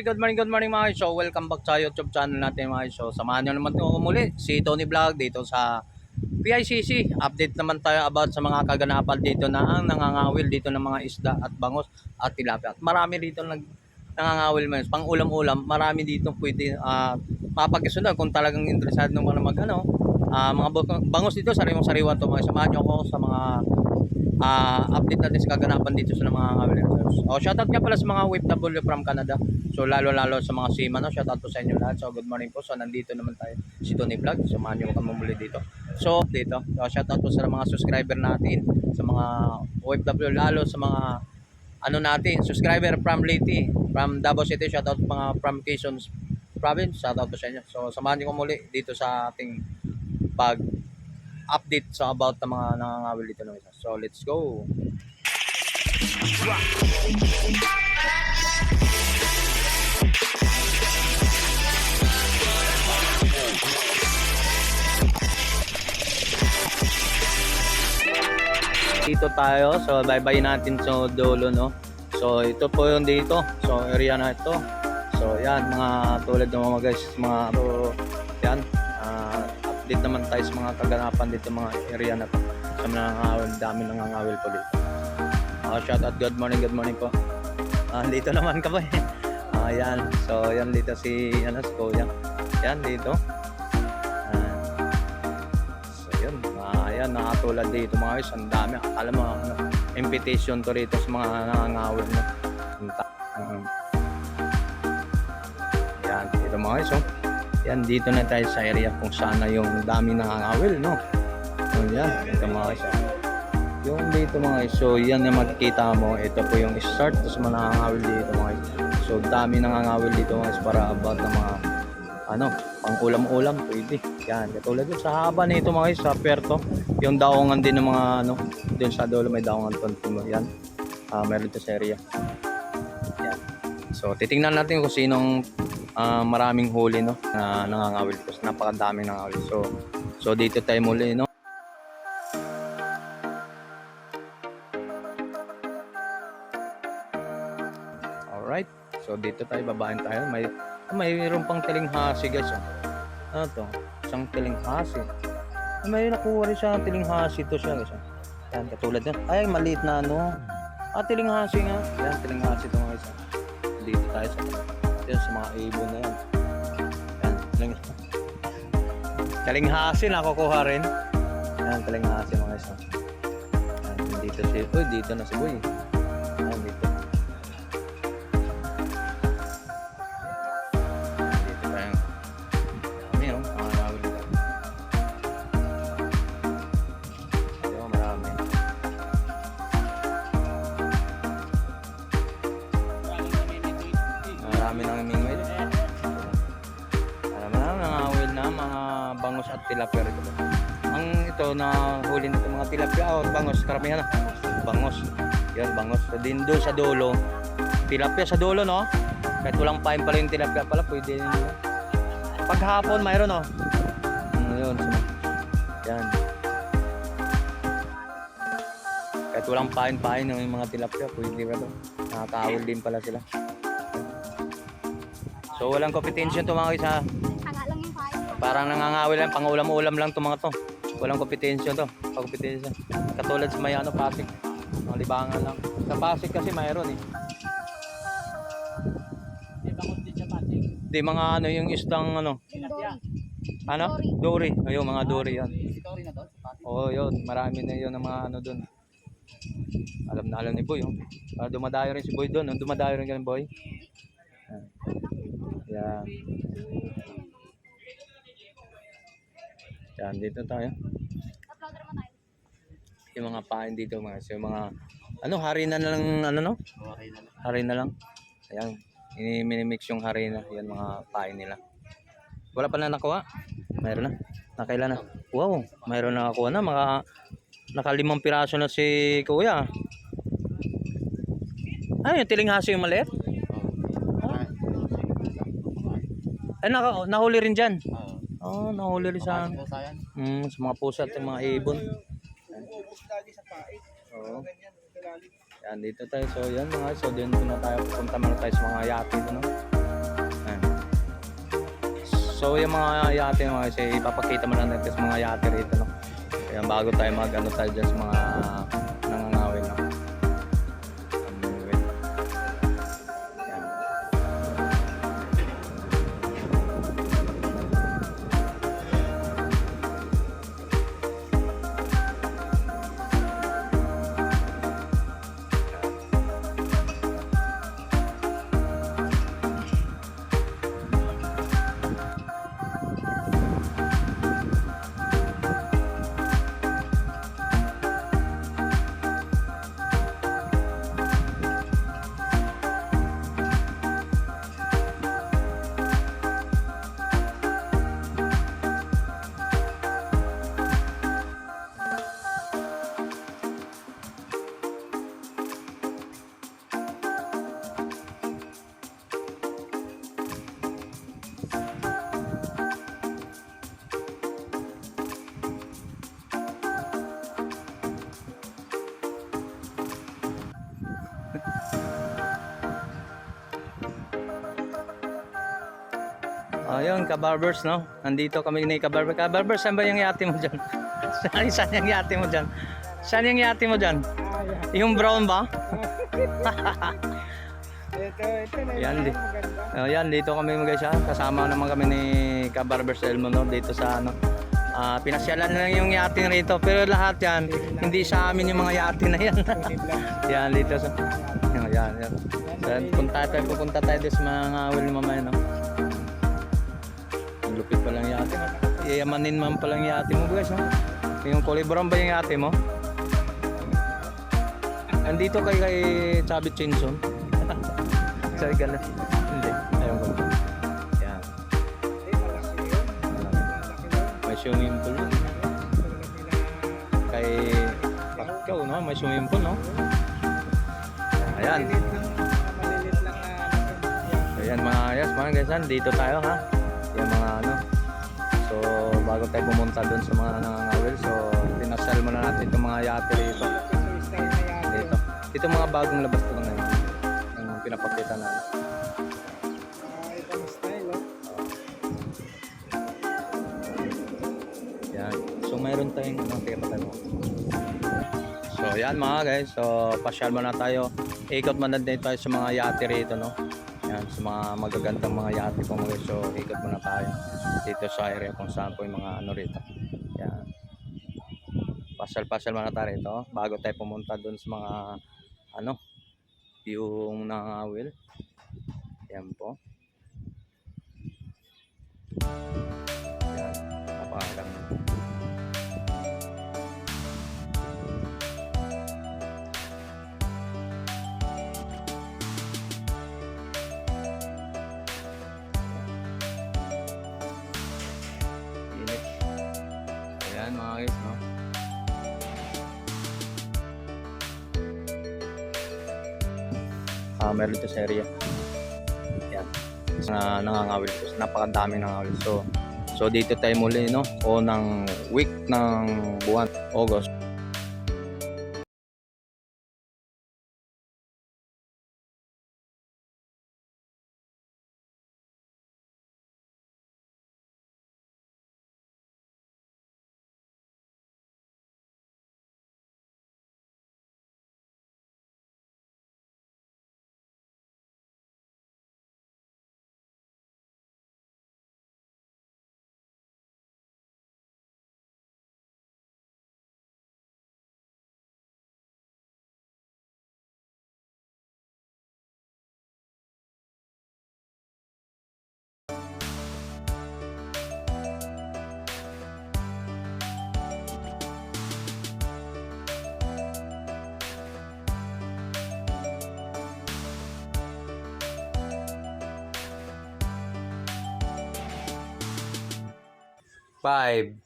Hey, good morning, good morning mga show. Welcome back sa YouTube channel natin mga show. Samahan nyo naman ako muli si Tony Vlog dito sa PICC. Update naman tayo about sa mga kaganapan dito na ang nangangawil dito ng mga isda at bangos at tilapia. At marami dito nag nangangawil man. Pang ulam-ulam, marami dito pwede uh, mapagkasunod kung talagang interesado naman na mag ano. ah, mga bang- bangos dito, sariwang sariwa to mga samahan nyo ako sa mga ah update natin sa kaganapan dito sa mga kabilers. O shoutout nga pala sa mga OFW from Canada. So lalo-lalo sa mga seaman, no? shoutout po sa inyo lahat. So good morning po. So nandito naman tayo si Tony Vlog. Samahan niyo kami muli dito. So dito, so, shoutout po sa mga subscriber natin, sa mga OFW lalo sa mga ano natin, subscriber from Leyte, from Davao City, shoutout mga from Quezon province, shoutout po sa inyo. So samahan niyo ko muli dito sa ating pag update sa about ng mga nangangawil dito ng isa. So, let's go! Dito tayo. So, bye-bye natin sa dulo, no? So, ito po yung dito. So, area na ito. So, yan, mga tulad ng mga guys, mga, so, yan, update naman tayo sa mga kaganapan dito, mga area na to. Sa mga nangangawil, dami nangangawil po dito. Ah, shout out, good morning, good morning po. Ah, dito naman ka ba eh. Yan. So, yan dito si, ano, si Kuya. Yan, dito. Ah, so, yun. Ah, yan, nakatulad dito mga guys. Ang dami. Akala mo, ano, invitation to rito sa mga nangangawil na. Uh, yan, dito mga guys, oh. Yan, dito na tayo sa area kung saan na yung dami nangangawil, no? So, yan, ito mga oh. Yung dito mga guys, so yan yung makikita mo, ito po yung start, tapos mga nangangawil dito mga guys. So, dami nangangawil dito mga guys para about ng mga, ano, pang ulam-ulam, pwede. Yan, katulad yun, sa haba na ito mga guys, sa Perto, yung daungan din ng mga, ano, dun sa dulo may daungan po, yan. Ah, meron ito sa area. Yan. So, titingnan natin kung sinong ah, maraming huli no na nangangawil kasi napakadaming nangangawil. So so dito tayo muli no. Alright. So dito tayo babaan tayo. May mayroon pang tilinghasi guys. Oh. Ano to? Isang tilinghasi. May nakuha rin siya ng tilinghasi to siya guys. oh. Yan katulad yan. Ay maliit na ano. Ah tilinghasi nga. Yan tilinghasi to mga guys. oh. Dito tayo sa yan sa mga ibon na yan. Yan, taling Kalinghasi nakukuha rin. Yan, kalinghasi mga isa. Yan, dito si, uy, dito na si Boy. Marami nang mingwit. Alam mo na, nangawil na mga bangos at tilapia rito. Ang ito na huli nito mga tilapia o bangos, karamihan na. Bangos. Yan, bangos. So, din doon sa dulo. Tilapia sa dulo, no? Kahit walang pain pala yung tilapia pala, pwede yun. no? Paghapon, mayroon, no? Mm, yun. So, yan. Kahit walang pain-pain yung mga tilapia, pwede ba to? Nakakawil din pala sila. So walang competition to mga isa. Tanga lang yung kain. Parang nangangawil lang, pang ulam-ulam lang to mga to. Walang competition to. Pag competition. Katulad sa may ano, Pasig. Mga libangan lang. Sa Pasig kasi mayroon eh. Di mga ano yung isdang ano. Ano? Dory. Ayun mga dory yan. Doon? Oo yun. Marami na yun ang mga ano dun. Alam na alam ni Boy. Oh. Ah, dumadayo rin si Boy doon. Dumadayo rin ka Boy. Yan. Yan, dito tayo. Yung mga pain dito mga so, yung mga ano harina na lang ano no? Harina lang. Ayan. Ini-mix yung harina, yan mga pain nila. Wala pa na nakuha? Mayroon na. Nakailan na? Wow, mayroon na nakuha na mga nakalimang piraso na si Kuya. Ay, yung tilinghasi yung maliit? Ay, naka, nahuli rin dyan? Oo. Oh, nahuli rin sa, mm, sa mga pusa at mga ibon. Ubus lagi sa paig. Oo. Ganyan, ilalim. Yan, dito tayo. So, yan mga guys. So, dito na tayo. Pupunta muna tayo sa mga yate. Ano? Ayan. So, yung mga yate mga guys, eh, ipapakita muna natin sa mga yate rito. No? Ayan, bago tayo mag ano tayo dyan sa mga Ayun, kabarbers, no? Nandito kami ni kabarbers. Kabarbers, saan ba yung yate mo dyan? saan, saan yung yate mo dyan? Saan yung yate mo dyan? Yung brown ba? Ito, ito na Yan, yan. di-. Ayan, dito kami mga siya. Kasama naman kami ni Kabarbers Elmo, no? Dito sa ano. Ah, pinasyalan na lang yung yating rito. Pero lahat yan, hindi sa amin yung mga yate na yan. Yan, dito sa... Yan, yan. So, punta tayo, pupunta tayo sa mga ngawil mamaya, no? Ang lupit pa lang yate. Iyamanin man pa lang yate mo, guys, no? Yung kulay ba yung yate mo? Andito kay kay Chabit Chinson. Sa gala. Hindi. Ayun ko. Yan. May swimming pool yun. Kay Pacquiao, no? May swimming pool, no? Ayan. Malilit lang, malilit lang na ano. So yan mga yes mga guys, dito tayo ha. Mga. So bago tayo pumunta doon sa mga nangangawil, so pinasal muna natin itong mga yate dito. Na. Dito. Ito mga bagong labas ko ngayon. Yung pinapakita na. Ah, ito ang style, oh. Yan. So mayroon tayong ano, tira tayo. So yan mga guys, so pasyal muna tayo. Ikot muna din tayo sa mga yate rito no. Yan, sa mga magagandang mga yate po mga. So ikot muna tayo dito sa area kung saan po yung mga ano rito. Yan. Pasyal-pasyal muna tayo rito bago tayo pumunta doon sa mga ano yung nangawil. Yan po. Yan. Ah, meron dito sa area. Ayan. Na nangangawil ko. Napakadami nangangawil. So, so dito tayo muli, no? O ng week ng buwan, August. Vibe.